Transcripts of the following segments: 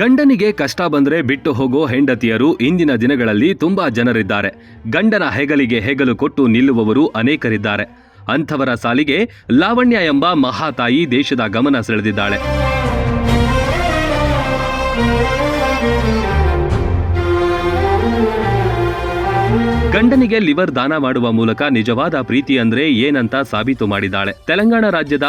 ಗಂಡನಿಗೆ ಕಷ್ಟ ಬಂದ್ರೆ ಬಿಟ್ಟು ಹೋಗೋ ಹೆಂಡತಿಯರು ಇಂದಿನ ದಿನಗಳಲ್ಲಿ ತುಂಬಾ ಜನರಿದ್ದಾರೆ. ಗಂಡನ ಹೆಗಲಿಗೆ ಹೆಗಲು ಕೊಟ್ಟು ನಿಲ್ಲುವವರು ಅನೇಕರಿದ್ದಾರೆ. ಅಂಥವರ ಸಾಲಿಗೆ ಲಾವಣ್ಯ ಎಂಬ ಮಹಾತಾಯಿ ದೇಶದ ಗಮನ ಸೆಳೆದಿದ್ದಾಳೆ. ಗಂಡನಿಗೆ ಲಿವರ್ ದಾನ ಮಾಡುವ ಮೂಲಕ ನಿಜವಾದ ಪ್ರೀತಿ ಅಂದ್ರೆ ಏನಂತ ಸಾಬೀತು ಮಾಡಿದ್ದಾಳೆ. ತೆಲಂಗಾಣ ರಾಜ್ಯದ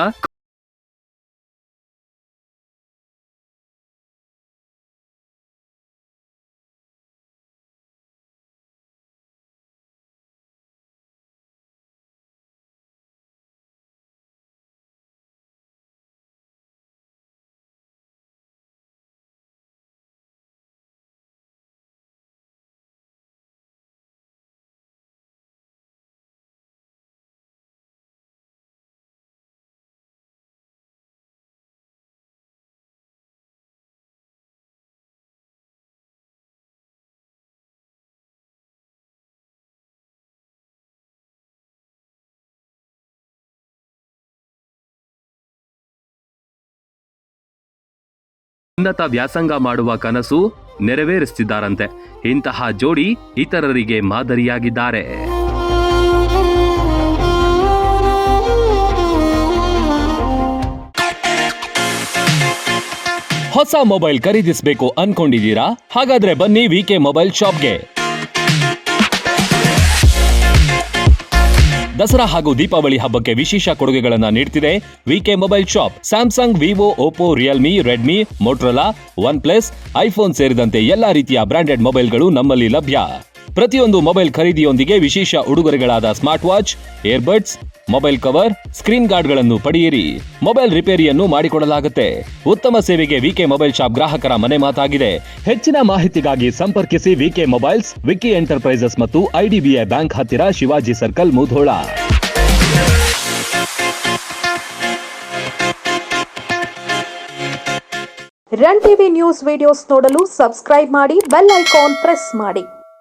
ಉನ್ನತ ವ್ಯಾಸಂಗ ಮಾಡುವ ಕನಸು ನೆರವೇರಿಸುತ್ತಿದ್ದಾರಂತೆ. ಇಂತಹ ಜೋಡಿ ಇತರರಿಗೆ ಮಾದರಿಯಾಗಿದ್ದಾರೆ. ಹೊಸ ಮೊಬೈಲ್ ಖರೀದಿಸಬೇಕು ಅನ್ಕೊಂಡಿದ್ದೀರಾ? ಹಾಗಾದ್ರೆ ಬನ್ನಿ ವಿಕೆ ಮೊಬೈಲ್ ಶಾಪ್ಗೆ. ದಸರಾ ಹಾಗೂ ದೀಪಾವಳಿ ಹಬ್ಬಕ್ಕೆ ವಿಶೇಷ ಕೊಡುಗೆಗಳನ್ನು ನೀಡುತ್ತಿದೆ V K mobile shop, Samsung, Vivo Oppo Realme, Redmi, Motorola OnePlus iPhone ಸೇರಿದಂತೆ ಎಲ್ಲಾ ರೀತಿಯ ಬ್ರಾಂಡೆಡ್ ಮೊಬೈಲ್ಗಳು ನಮ್ಮಲ್ಲಿ ಲಭ್ಯ. ಪ್ರತಿಯೊಂದು ಮೊಬೈಲ್ ಖರೀದಿಯೊಂದಿಗೆ ವಿಶೇಷ ಉಡುಗೊರೆಗಳಾದ smart watch, earbuds mobile cover, screen ಗಾರ್ಡ್ಗಳನ್ನು ಪಡೆಯಿರಿ. ಮೊಬೈಲ್ ರಿಪೇರಿಯನ್ನು ಮಾಡಿಕೊಡಲಾಗುತ್ತೆ. ಉತ್ತಮ ಸೇವೆಗೆ ವಿಕೆ ಮೊಬೈಲ್ ಶಾಪ್ ಗ್ರಾಹಕರ ಮನೆ ಮಾತಾಗಿದೆ. ಹೆಚ್ಚಿನ ಮಾಹಿತಿಗಾಗಿ ಸಂಪರ್ಕಿಸಿ ವಿಕೆ ಮೊಬೈಲ್ಸ್, ವಿಕಿ ಎಂಟರ್ಪ್ರೈಸಸ್ ಮತ್ತು ಐಡಿಬಿಐ ಬ್ಯಾಂಕ್ ಹತ್ತಿರ Shivaji circle, Mudhol. Run TV news videos ನೋಡಲು ಸಬ್ಸ್ಕ್ರೈಬ್ ಮಾಡಿ, ಬೆಲ್ ಐಕಾನ್ ಪ್ರೆಸ್ ಮಾಡಿ.